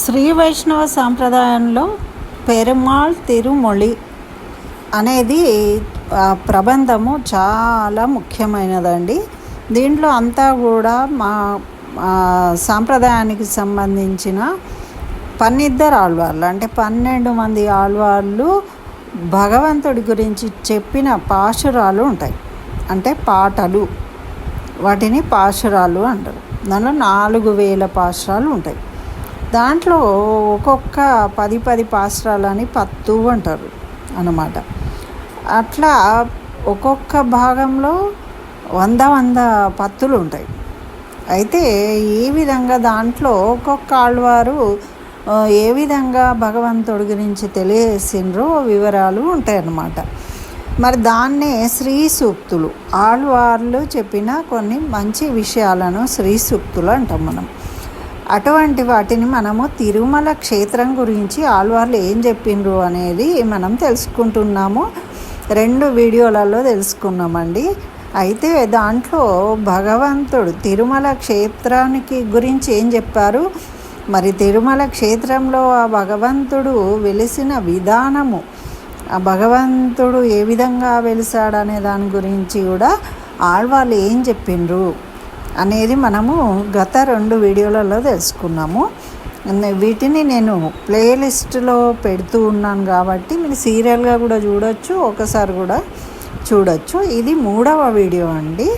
శ్రీ వైష్ణవ సాంప్రదాయంలో పెరుమాళ్ తిరుమొళి అనేది ప్రబంధము చాలా ముఖ్యమైనదండి. దీంట్లో అంతా కూడా మా సాంప్రదాయానికి సంబంధించిన పన్నిద్దరు ఆళ్వార్లు అంటే పన్నెండు మంది ఆళ్వార్లు భగవంతుడి గురించి చెప్పిన పాశురాలు ఉంటాయి. అంటే పాటలు వాటిని పాశురాలు అంటారు. దానిలో నాలుగు వేల పాశురాలు ఉంటాయి. దాంట్లో ఒక్కొక్క పది పది పాసరాలని పత్తు అంటారు అన్నమాట. అట్లా ఒక్కొక్క భాగంలో వంద వంద పత్తులు ఉంటాయి. అయితే ఈ విధంగా దాంట్లో ఒక్కొక్క ఆళ్వారు ఏ విధంగా భగవంతుడి గురించి తెలియజేసిండ్రో వివరాలు ఉంటాయి అన్నమాట మరి దాన్నే శ్రీ సూక్తులు ఆళ్వార్లు చెప్పిన కొన్ని మంచి విషయాలను శ్రీ సూక్తులు అంటాం మనం. అటువంటి వాటిని మనము తిరుమల క్షేత్రం గురించి ఆళ్వార్లు ఏం చెప్పిండ్రు అనేది మనం తెలుసుకుంటున్నాము. రెండు వీడియోలలో తెలుసుకున్నామండి. అయితే దాంట్లో భగవంతుడు తిరుమల క్షేత్రానికి గురించి ఏం చెప్పారు? మరి తిరుమల క్షేత్రంలో ఆ భగవంతుడు వెలిసిన విధానము ఆ భగవంతుడు ఏ విధంగా వెలిసాడనే దాని గురించి కూడా ఆళ్వాళ్ళు ఏం చెప్పిండ్రు? అనేది మనము గత రెండు వీడియోలలో తెలుసుకున్నాము. వీటిని నేను ప్లేలిస్ట్లో పెడుతూ ఉన్నాను కాబట్టి మీరు సీరియల్గా కూడా చూడొచ్చు ఒకసారి కూడా చూడొచ్చు. ఇది మూడవ వీడియో అండి.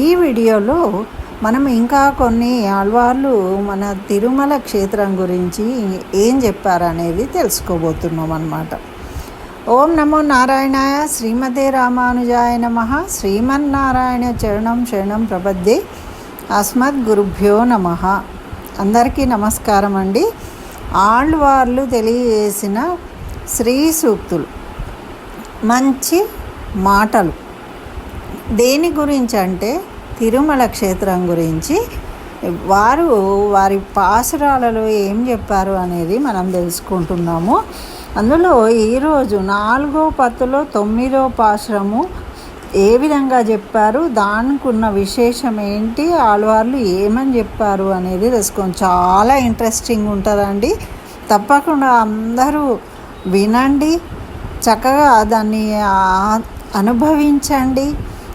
ఈ వీడియోలో మనం ఇంకా కొన్ని ఆళ్వార్లు మన తిరుమల క్షేత్రం గురించి ఏం చెప్పారనేది తెలుసుకోబోతున్నాం అన్నమాట. ఓం నమో నారాయణాయ శ్రీమతే రామానుజాయ నమ. శ్రీమన్నారాయణ చరణం శరణం ప్రపద్యే. అస్మద్ గురుభ్యో నమ. అందరికీ నమస్కారం అండి. ఆళ్ళవార్లు తెలియజేసిన శ్రీ సూక్తులు. మంచి మాటలు. దేని గురించి అంటే తిరుమల క్షేత్రం గురించి. వారు వారి పాసురాలలో ఏం చెప్పారు అనేది మనం తెలుసుకుంటున్నాము. అందులో ఈరోజు నాలుగో పత్తులో తొమ్మిదో పాశ్రము ఏ విధంగా చెప్పారు? దానికి ఉన్న విశేషం ఏంటి? ఆళ్వార్లు ఏమని చెప్పారు అనేది తెలుసుకోండి చాలా ఇంట్రెస్టింగ్ ఉంటుందండి. తప్పకుండా అందరూ వినండి. చక్కగా దాన్ని అనుభవించండి.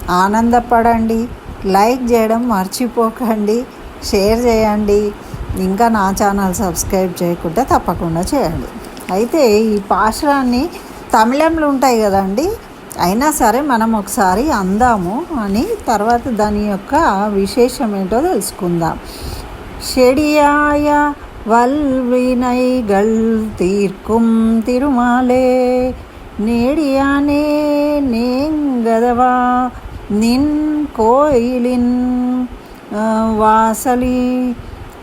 ఆనందపడండి. లైక్ చేయడం మర్చిపోకండి. షేర్ చేయండి. ఇంకా నా ఛానల్ సబ్స్క్రైబ్ చేయకుండా తప్పకుండా చేయండి. అయితే ఈ పాశ్రాన్ని తమిళంలో ఉంటాయి కదండి? అయినా సరే మనం ఒకసారి అందాము అని తర్వాత దాని యొక్క విశేషం ఏంటో తెలుసుకుందాం செடியாய வல்வினைகள் தீர்க்கும் திருமாலே நேடியானே நேங்கதவா நின் கோயிலின் அஹ், வாசலி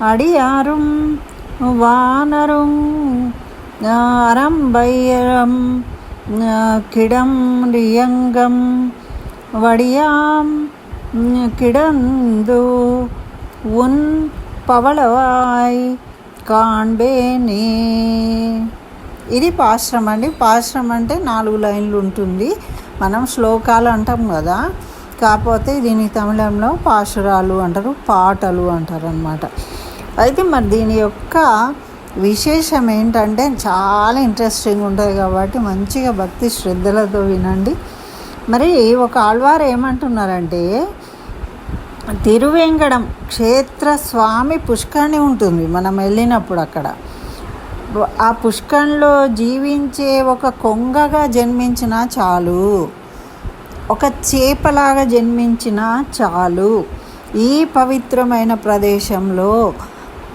அடியாரும் வானரும் அஹ், அரம்பையரம் அஹ், கிடம் ரியங்கம் வடியாம் உம், கிடந்து உன் పవళవాయ్ కాంబేనే ఇది పాశ్రం అండి పాశ్రం అంటే నాలుగు లైన్లు ఉంటుంది మనం శ్లోకాలు అంటాం కదా కాకపోతే దీని తమిళంలో పాశురాలు అంటారు పాటలు అంటారు అనమాట అయితే మరి దీని యొక్క విశేషం ఏంటంటే చాలా ఇంట్రెస్టింగ్ ఉంటుంది కాబట్టి మంచిగా భక్తి శ్రద్ధలతో వినండి. మరి ఒక ఆళ్వారు ఏమంటున్నారంటే తిరువేంగడం క్షేత్ర స్వామి పుష్కరిణి ఉంటుంది మనం వెళ్ళినప్పుడు అక్కడ. ఆ పుష్కరంలో జీవించే ఒక కొంగగా జన్మించిన చాలు. ఒక చేపలాగా జన్మించిన చాలు. ఈ పవిత్రమైన ప్రదేశంలో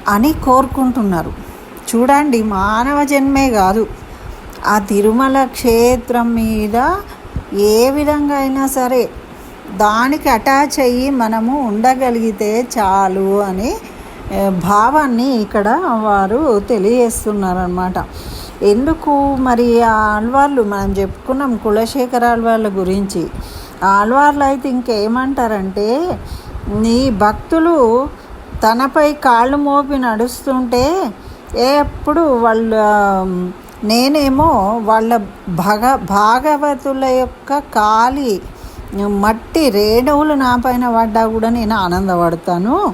అని కోరుకుంటున్నారు. చూడండి మానవ జన్మే కాదు. ఆ తిరుమల క్షేత్రం మీద ఏ విధంగా అయినా సరే దానికి అటాచ్ అయ్యి మనము ఉండగలిగితే చాలు అని భావాన్ని ఇక్కడ వారు తెలియజేస్తున్నారనమాట ఎందుకు మరి ఆ ఆళ్వార్లు మనం చెప్పుకున్నాం కులశేఖర ఆళ్వార్ల గురించి. ఆల్వార్లు ఆళ్వార్లు అయితే ఇంకేమంటారంటే నీ భక్తులు తనపై కాళ్ళు మోపి నడుస్తుంటే ఎప్పుడు వాళ్ళ నేనేమో వాళ్ళ భగ భాగవతుల యొక్క కాలి మట్టి రేణువులు నా పైన పడ్డా కూడా నేను ఆనందపడతాను.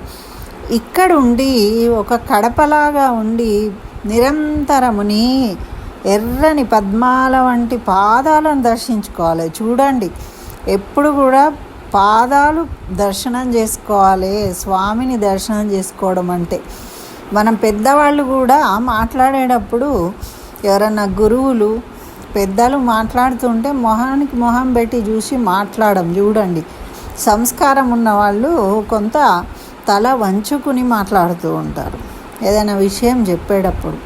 ఇక్కడ ఉండి ఒక కడపలాగా ఉండి నిరంతరముని ఎర్రని పద్మాల వంటి పాదాలను దర్శించుకోవాలి. చూడండి ఎప్పుడు కూడా పాదాలు దర్శనం చేసుకోవాలి స్వామిని దర్శనం చేసుకోవడం అంటే. మనం పెద్దవాళ్ళు కూడా మాట్లాడేటప్పుడు ఎవరన్నా గురువులు పెద్దలు మాట్లాడుతుంటే మొహానికి మొహం పెట్టి చూసి మాట్లాడడం చూడండి. సంస్కారం ఉన్న వాళ్ళు కొంత తల వంచుకుని మాట్లాడుతూ ఉంటారు. ఏదైనా విషయం చెప్పేటప్పుడు.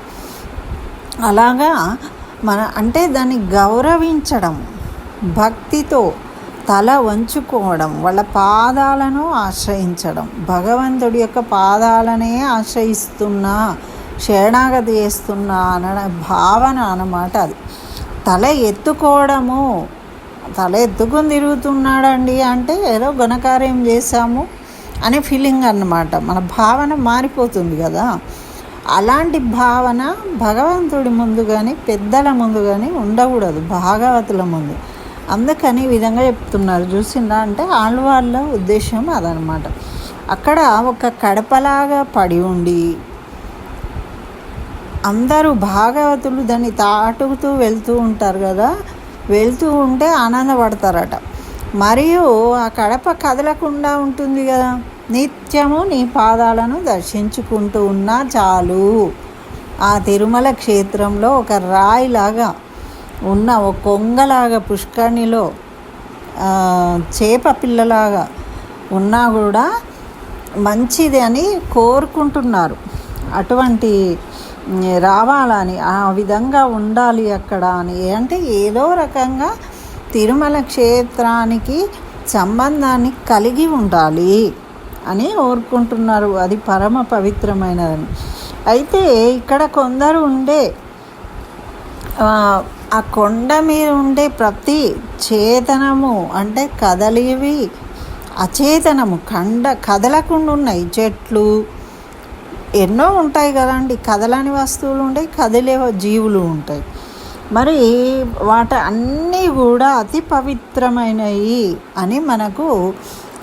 అలాగా మన అంటే దాన్ని గౌరవించడం భక్తితో తల వంచుకోవడం వాళ్ళ పాదాలను ఆశ్రయించడం. భగవంతుడి యొక్క పాదాలనే ఆశ్రయిస్తున్నా శరణాగతి చేస్తున్నా అన భావన అన్నమాట అది. తల ఎత్తుకోవడము తల ఎత్తుకుని తిరుగుతున్నాడండి అంటే ఏదో ఘనకార్యం చేశాము అనే ఫీలింగ్ అన్నమాట. మన భావన మారిపోతుంది కదా. అలాంటి భావన భగవంతుడి ముందు కానీ పెద్దల ముందు కానీ ఉండకూడదు భాగవతుల ముందు. అందుకని ఈ విధంగా చెప్తున్నారు. చూసిందా అంటే ఆళ్ళవాళ్ళ ఉద్దేశం అదనమాట. అక్కడ ఒక కడపలాగా పడి ఉండి అందరూ భాగవతులు దాన్ని తాటుతూ వెళ్తూ ఉంటారు కదా? వెళ్తూ ఉంటే ఆనందపడతారట. మరియు ఆ కడప కదలకుండా ఉంటుంది కదా? నిత్యము నీ పాదాలను దర్శించుకుంటూ ఉన్నా చాలు. ఆ తిరుమల క్షేత్రంలో ఒక రాయిలాగా ఉన్న ఒక కొంగలాగా పుష్కరిణిలో చేప పిల్లలాగా ఉన్నా కూడా మంచిది అని కోరుకుంటున్నారు. అటువంటి రావాలని ఆ విధంగా ఉండాలి అక్కడ అని. అంటే ఏదో రకంగా తిరుమల క్షేత్రానికి సంబంధాన్ని కలిగి ఉండాలి అని కోరుకుంటున్నారు. అది పరమ పవిత్రమైనదని. అయితే ఇక్కడ కొందరు ఉండే ఆ కొండ మీద ఉండే ప్రతి చేతనము అంటే కదలివి అచేతనము కండ కదలకుండా ఉన్నాయి. చెట్లు ఎన్నో ఉంటాయి కదండి. కదలని వస్తువులు ఉంటాయి కదిలే జీవులు ఉంటాయి. మరి వాటి అన్నీ కూడా అతి పవిత్రమైనవి అని మనకు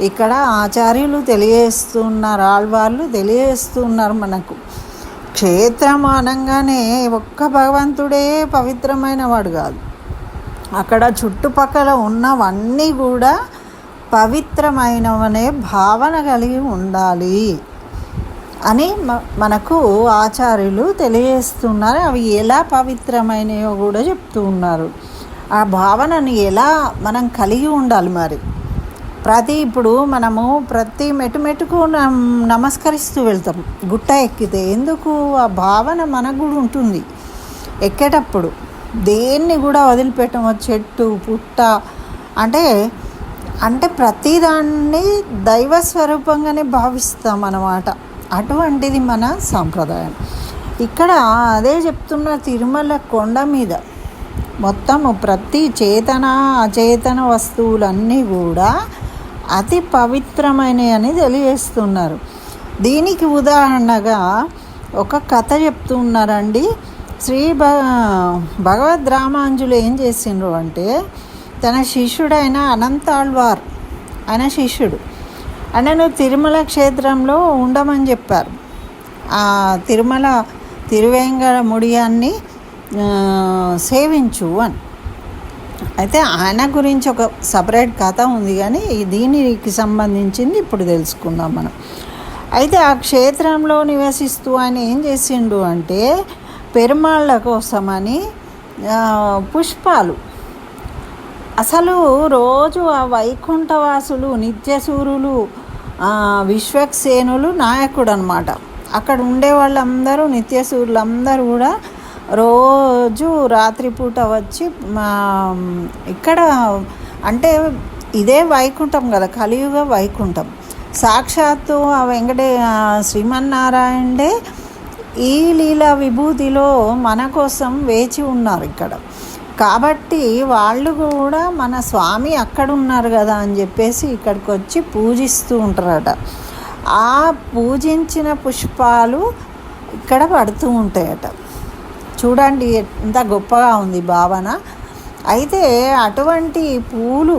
ఇక్కడ ఆచార్యులు తెలియజేస్తున్నారు ఆళ్వార్లు తెలియజేస్తున్నారు మనకు. క్షేత్రం అనగానే ఒక్క భగవంతుడే పవిత్రమైన వాడు కాదు. అక్కడ చుట్టుపక్కల ఉన్నవన్నీ కూడా పవిత్రమైనవనే భావన కలిగి ఉండాలి అని మనకు ఆచార్యులు తెలియజేస్తున్నారు. అవి ఎలా పవిత్రమైనయో కూడా చెప్తూ ఉన్నారు. ఆ భావనని ఎలా మనం కలిగి ఉండాలి మరి? ప్రతి ఇప్పుడు మనము ప్రతి మెట్టుమెట్టుకు నమస్కరిస్తూ వెళ్తాం. గుట్ట ఎక్కితే ఎందుకు? ఆ భావన మనకు కూడా ఉంటుంది. ఎక్కేటప్పుడు దేన్ని కూడా వదిలిపెట్టము. చెట్టు పుట్ట అంటే అంటే ప్రతిదాన్ని దైవ స్వరూపంగానే భావిస్తాం అన్నమాట. అటువంటిది మన సాంప్రదాయం. ఇక్కడ అదే చెప్తున్న తిరుమల కొండ మీద మొత్తము ప్రతి చేతన అచేతన వస్తువులన్నీ కూడా అతి పవిత్రమైనవి అని తెలియజేస్తున్నారు. దీనికి ఉదాహరణగా ఒక కథ చెప్తున్నారండి. శ్రీ భ భగవద్ రామాంజులు ఏం చేసిండ్రు అంటే తన శిష్యుడైన అనంతాళ్వార్ ఆయన శిష్యుడు. ఆయనను తిరుమల క్షేత్రంలో ఉండమని చెప్పారు. ఆ తిరుమల తిరువేంగడ ముడియాన్ని సేవించు అని. అయితే ఆయన గురించి ఒక సపరేట్ కథ ఉంది కానీ దీనికి సంబంధించింది ఇప్పుడు తెలుసుకుందాం మనం. అయితే ఆ క్షేత్రంలో నివసిస్తూ ఆయన ఏం చేసిండు అంటే పెరుమాళ్ళ కోసమని పుష్పాలు. అసలు రోజు ఆ వైకుంఠవాసులు నిత్యసూరులు విశ్వక్సేనులు నాయకుడు అనమాట అక్కడ ఉండే వాళ్ళందరూ నిత్యసూరులు కూడా రోజు రాత్రిపూట వచ్చి ఇక్కడ అంటే ఇదే వైకుంఠం కదా కలియుగ వైకుంఠం. సాక్షాత్తు ఆ వెంకటే శ్రీమన్నారాయణే ఈ లీలా విభూతిలో మన కోసం వేచి ఉన్నారు ఇక్కడ. కాబట్టి వాళ్ళు కూడా మన స్వామి అక్కడ ఉన్నారు కదా అని చెప్పేసి ఇక్కడికి వచ్చి పూజిస్తూ ఉంటారట. ఆ పూజించిన పుష్పాలు ఇక్కడ పడుతూ ఉంటాయట. చూడండి ఎంత గొప్పగా ఉంది భావన. అయితే అటువంటి పూలు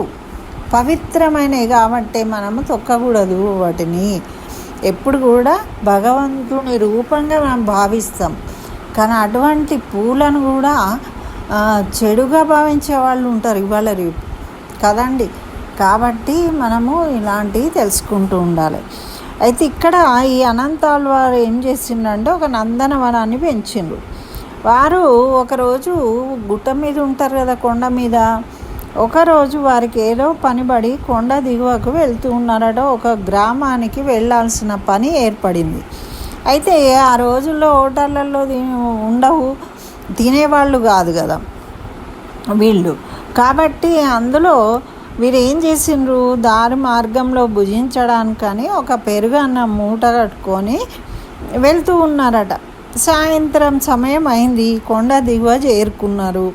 పవిత్రమైనవి కాబట్టి మనము తొక్కకూడదు వాటిని. ఎప్పుడు కూడా భగవంతుని రూపంగా మనం భావిస్తాం. కానీ అటువంటి పూలను కూడా చెడుగా భావించే వాళ్ళు ఉంటారు ఇవాళ రేపు. కదండి? కాబట్టి మనము ఇలాంటివి తెలుసుకుంటూ ఉండాలి. అయితే ఇక్కడ ఈ అనంతాలు వారు ఏం చేసిండంటే ఒక నందనవనాన్ని పెంచిండ్రు. వారు ఒకరోజు గుట్ట మీద ఉంటారు కదా కొండ మీద. ఒకరోజు వారికి ఏదో పనిబడి కొండ దిగువకు వెళ్తూ ఉన్నారట. ఒక గ్రామానికి వెళ్ళాల్సిన పని ఏర్పడింది. అయితే ఆ రోజుల్లో హోటళ్ళల్లో ఉండవు తినేవాళ్ళు కాదు కదా వీళ్ళు. కాబట్టి అందులో వీరు ఏం చేసిండ్రు? దారి మార్గంలో భుజించడానికని ఒక పెరుగు అన్న మూట కట్టుకొని వెళ్తూ ఉన్నారట. సాయంత్రం సమయం అయింది. కొండ దిగువ చేరుకున్నారు.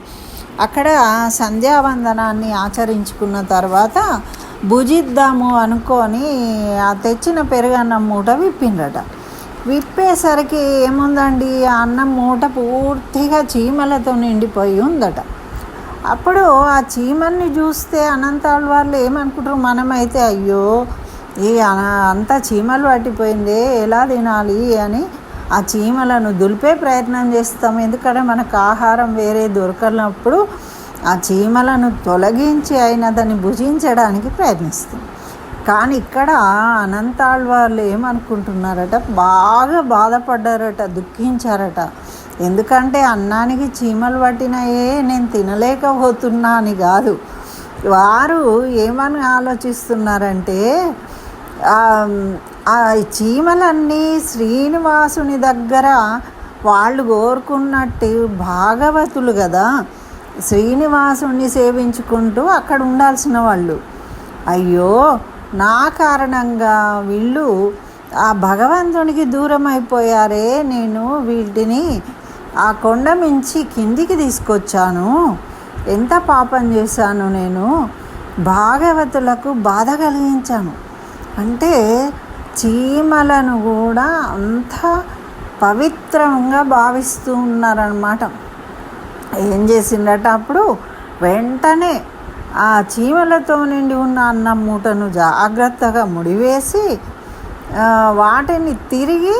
అక్కడ సంధ్యావందనాన్ని ఆచరించుకున్న తర్వాత భుజిద్దాము అనుకొని ఆ తెచ్చిన పెరుగన్నం మూట విప్పిండట విప్పేసరికి ఏముందండి? ఆ అన్నం మూట పూర్తిగా చీమలతో నిండిపోయి ఉందట. అప్పుడు ఆ చీమల్ని చూస్తే అనంతాళ్ళ వాళ్ళు ఏమనుకుంటారు? మనమైతే అయ్యో ఈ అంత చీమలు పట్టిపోయిందే ఎలా తినాలి అని ఆ చీమలను దులిపే ప్రయత్నం చేస్తాం ఎందుకంటే మనకు ఆహారం వేరే దొరకనప్పుడు ఆ చీమలను తొలగించి అయినా దాన్ని భుజించడానికి ప్రయత్నిస్తాం కానీ ఇక్కడ అనంతాళ్ వాళ్ళు ఏమనుకుంటున్నారట? బాగా బాధపడ్డారట దుఃఖించారట. ఎందుకంటే అన్నానికి చీమలు పట్టినాయే నేను తినలేకపోతున్నా అని కాదు. వారు ఏమని ఆలోచిస్తున్నారంటే ఆ, చీమలన్నీ శ్రీనివాసుని దగ్గర వాళ్ళు కోరుకున్నట్టు భాగవతులు కదా శ్రీనివాసుని సేవించుకుంటూ అక్కడ ఉండాల్సిన వాళ్ళు. అయ్యో నా కారణంగా వీళ్ళు ఆ భగవంతునికి దూరం అయిపోయారే నేను వీటిని ఆ కొండ మించి కిందికి తీసుకొచ్చాను. ఎంత పాపం చేశాను నేను. భాగవతులకు బాధ కలిగించాను. అంటే చీమలను కూడా అంత పవిత్రంగా భావిస్తూ ఉన్నారనమాట ఏం చేసిండట అప్పుడు? వెంటనే ఆ చీమలతో నిండి ఉన్న అన్నం మూటను జాగ్రత్తగా ముడివేసి వాటిని తిరిగి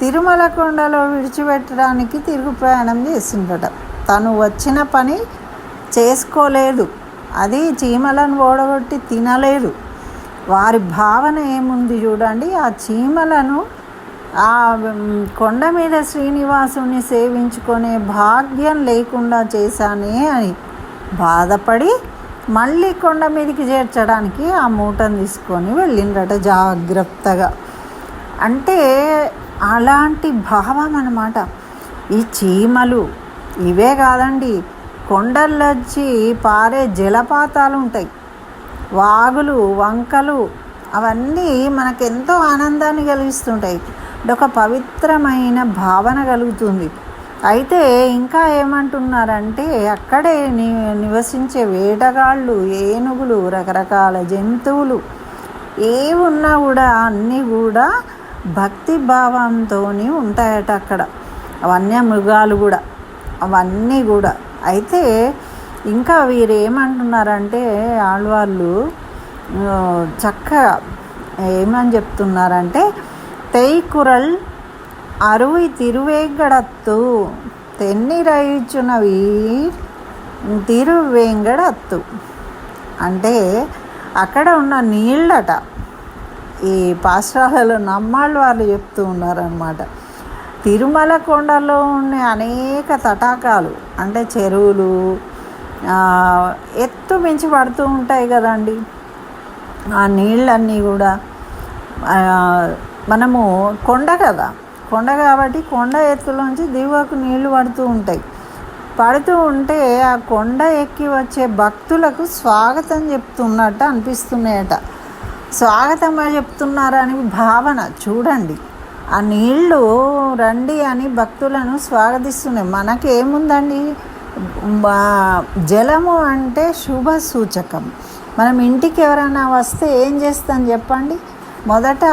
తిరుమల కొండలో విడిచిపెట్టడానికి తిరుగు ప్రయాణం చేసిండట. తను వచ్చిన పని చేసుకోలేదు. అది చీమలను ఓడగొట్టి తినలేదు. వారి భావన ఏముంది చూడండి? ఆ చీమలను ఆ కొండ మీద శ్రీనివాసుని సేవించుకునే భాగ్యం లేకుండా చేశానే అని బాధపడి మళ్ళీ కొండ మీదకి చేర్చడానికి ఆ మూటను తీసుకొని వెళ్ళిండట జాగ్రత్తగా. అంటే అలాంటి భావం అన్నమాట. ఈ చీమలు ఇవే కాదండి. కొండల్లోంచి పారే జలపాతాలు ఉంటాయి. వాగులు వంకలు అవన్నీ మనకెంతో ఆనందాన్ని కలిగిస్తుంటాయి. అంటే ఒక పవిత్రమైన భావన కలుగుతుంది. అయితే ఇంకా ఏమంటున్నారంటే అక్కడే ని నివసించే వేటగాళ్ళు ఏనుగులు రకరకాల జంతువులు ఏవి ఉన్నా కూడా అన్నీ కూడా భక్తి భావంతో ఉంటాయట అక్కడ. వన్యమృగాలు కూడా అవన్నీ కూడా. అయితే ఇంకా వీరు ఏమంటున్నారంటే ఆళ్వాళ్ళు చక్కగా ఏమని చెప్తున్నారంటే తెయ్కురల్ అరువి తిరువేంగడత్తు తెన్నిరయిచునవి తిరువేంగడత్తు. అంటే అక్కడ ఉన్న నీళ్ళట. ఈ పాశ్రాలలో నమ్మాళ్ళు వాళ్ళు చెప్తూ ఉన్నారనమాట తిరుమల కొండలో ఉండే అనేక తటాకాలు అంటే చెరువులు ఎత్తు మించి పడుతూ ఉంటాయి కదండి. ఆ నీళ్ళన్నీ కూడా మనము కొండ కదా కొండ కాబట్టి కొండ ఎత్తులోంచి దిగువకు నీళ్ళు పడుతూ ఉంటాయి. పడుతూ ఉంటే ఆ కొండ ఎక్కి వచ్చే భక్తులకు స్వాగతం చెప్తున్నట్టు అనిపిస్తున్నాయట. స్వాగతంగా చెప్తున్నారని భావన చూడండి. ఆ నీళ్ళు రండి అని భక్తులను స్వాగతిస్తున్నాయి. మనకేముందండి? జలము అంటే శుభ సూచకం మనం ఇంటికి ఎవరైనా వస్తే ఏం చేస్తాం చెప్పండి? మొదట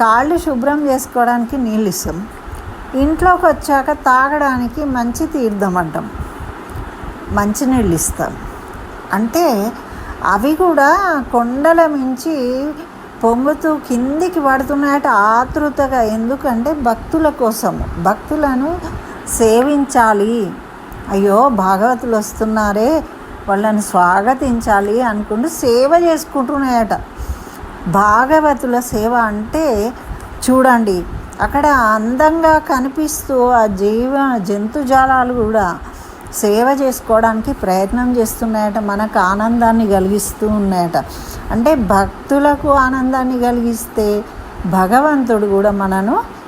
కాళ్ళు శుభ్రం చేసుకోవడానికి నీళ్ళు ఇస్తాం ఇంట్లోకి వచ్చాక తాగడానికి మంచి తీర్థం అంటాం. మంచినీళ్ళు ఇస్తాం అంటే అవి కూడా కొండల మించి పొంగుతూ కిందికి పడుతున్నాయట ఆతృతగా. ఎందుకంటే భక్తుల కోసము. భక్తులను సేవించాలి. అయ్యో భాగవతులు వస్తున్నారే వాళ్ళని స్వాగతించాలి అనుకుంటూ సేవ చేసుకుంటున్నాయట. భాగవతుల సేవ అంటే చూడండి అక్కడ అందంగా కనిపిస్తూ ఆ జీవ జంతుజాలాలు కూడా సేవ చేసుకోవడానికి ప్రయత్నం చేస్తున్నాయట మనకు ఆనందాన్ని కలిగిస్తూ ఉన్నాయట. అంటే భక్తులకు ఆనందాన్ని కలిగిస్తే భగవంతుడు కూడా మనను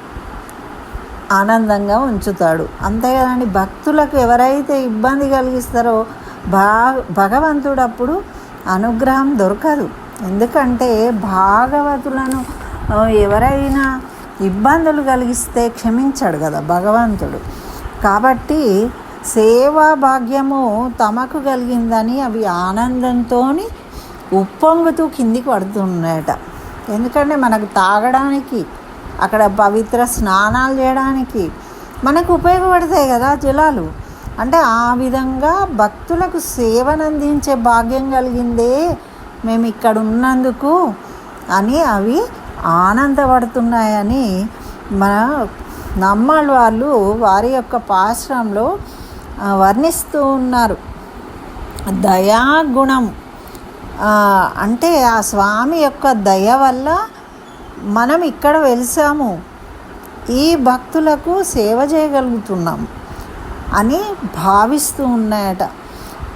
ఆనందంగా ఉంచుతాడు. అంతేగాని భక్తులకు ఎవరైతే ఇబ్బంది కలిగిస్తారో భా భగవంతుడు అప్పుడు అనుగ్రహం దొరకదు. ఎందుకంటే భాగవతులను ఎవరైనా ఇబ్బందులు కలిగిస్తే క్షమించాడు కదా భగవంతుడు. కాబట్టి సేవా భాగ్యము తమకు కలిగిందని అవి ఆనందంతో ఉప్పొంగుతూ కిందికి పడుతున్నాయట ఎందుకంటే మనకు తాగడానికి అక్కడ పవిత్ర స్నానాలు చేయడానికి మనకు ఉపయోగపడతాయి కదా జలాలు. అంటే ఆ విధంగా భక్తులకు సేవనందించే భాగ్యం కలిగిందే మేము ఇక్కడ ఉన్నందుకు అని అవి ఆనందపడుతున్నాయని మన నమ్మాళ్ళ వాళ్ళు వారి యొక్క పాశ్రంలో వర్ణిస్తూ ఉన్నారు. దయాగుణం అంటే ఆ స్వామి యొక్క దయ వల్ల మనం ఇక్కడ వెలిసాము. ఈ భక్తులకు సేవ చేయగలుగుతున్నాం అని భావిస్తూ ఉన్నాయట.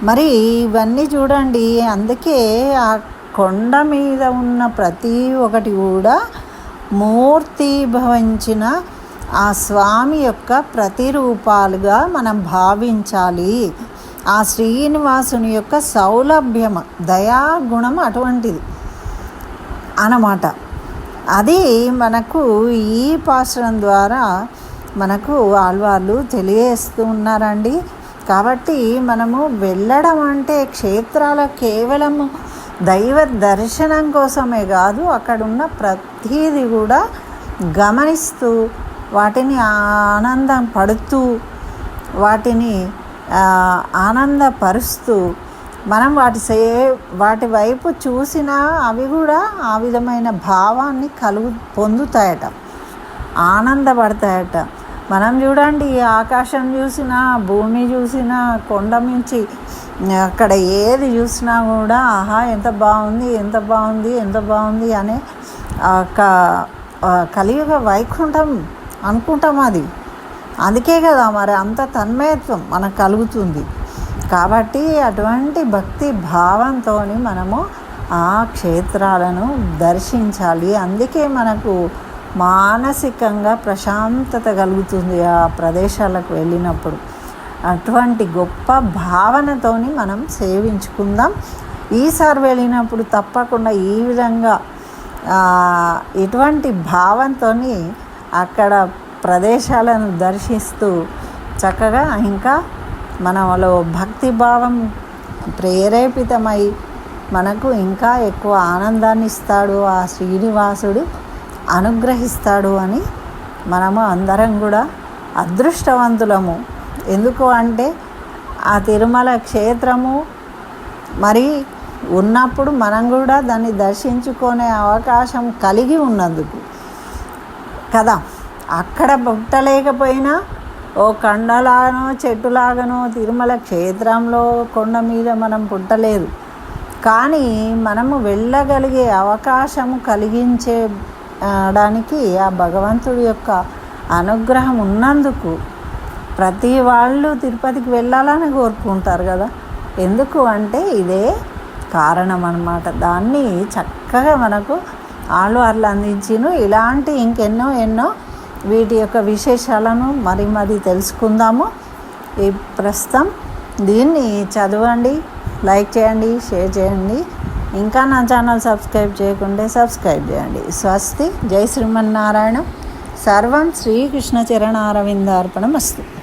మరి ఇవన్నీ చూడండి అందుకే ఆ కొండ మీద ఉన్న ప్రతి ఒక్కటి కూడా మూర్తి భవించిన ఆ స్వామి యొక్క ప్రతిరూపాలుగా మనం భావించాలి. ఆ శ్రీనివాసుని యొక్క సౌలభ్యం దయాగుణం అటువంటిది అన్నమాట. అది మనకు ఈ పాశ్రం ద్వారా మనకు ఆళ్వార్లు తెలియజేస్తూ ఉన్నారండి. కాబట్టి మనము వెళ్ళడం అంటే క్షేత్రాల కేవలము దైవ దర్శనం కోసమే కాదు అక్కడున్న ప్రతీది కూడా గమనిస్తూ వాటిని ఆనందం పడుతూ వాటిని ఆనందపరుస్తూ మనం వాటి సే వాటి వైపు చూసినా అవి కూడా ఆ విధమైన భావాన్ని కలుగు పొందుతాయట. ఆనందపడతాయట. మనం చూడండి ఆకాశం చూసినా భూమి చూసినా కొండ మించి అక్కడ ఏది చూసినా కూడా ఆహా ఎంత బాగుంది ఎంత బాగుంది ఎంత బాగుంది అనే కలియుగ వైకుంఠం అనుకుంటాం అది. అందుకే కదా మరి అంత తన్మయత్వం మనకు కలుగుతుంది. కాబట్టి అటువంటి భక్తి భావంతో మనము ఆ క్షేత్రాలను దర్శించాలి. అందుకే మనకు మానసికంగా ప్రశాంతత కలుగుతుంది ఆ ప్రదేశాలకు వెళ్ళినప్పుడు. అటువంటి గొప్ప భావనతోని మనం సేవించుకుందాం. ఈసారి వెళ్ళినప్పుడు తప్పకుండా ఈ విధంగా ఇటువంటి భావంతో అక్కడ ప్రదేశాలను దర్శిస్తూ చక్కగా ఇంకా మనలో భక్తి భావం ప్రేరేపితమై మనకు ఇంకా ఎక్కువ ఆనందాన్ని ఇస్తాడు ఆ శ్రీనివాసుడు అనుగ్రహిస్తాడు అని మనము అందరం కూడా అదృష్టవంతులము. ఎందుకు అంటే ఆ తిరుమల క్షేత్రము మరి ఉన్నప్పుడు మనం కూడా దాన్ని దర్శించుకునే అవకాశం కలిగి ఉన్నందుకు. కదా? అక్కడ పుట్టలేకపోయినా ఓ కండలాగనో చెట్టులాగనో తిరుమల క్షేత్రంలో కొండ మీద మనం పుట్టలేదు. కానీ మనము వెళ్ళగలిగే అవకాశము కలిగించేడానికి ఆ భగవంతుడి యొక్క అనుగ్రహం ఉన్నందుకు ప్రతి వాళ్ళు తిరుపతికి వెళ్ళాలని కోరుకుంటారు కదా. ఎందుకు అంటే ఇదే కారణం అన్నమాట. దాన్ని చక్కగా మనకు ఆళ్వార్లు అందించిను. ఇలాంటి ఇంకెన్నో ఎన్నో వీటి యొక్క విశేషాలను మరి మరి తెలుసుకుందాము. ఈ ప్రస్తుతం దీన్ని చదవండి లైక్ చేయండి షేర్ చేయండి. ఇంకా నా ఛానల్ సబ్స్క్రైబ్ చేయకుంటే సబ్స్క్రైబ్ చేయండి. స్వస్తి జై శ్రీమన్నారాయణ. సర్వం శ్రీకృష్ణ చరణ అరవిందార్పణం అస్తుంది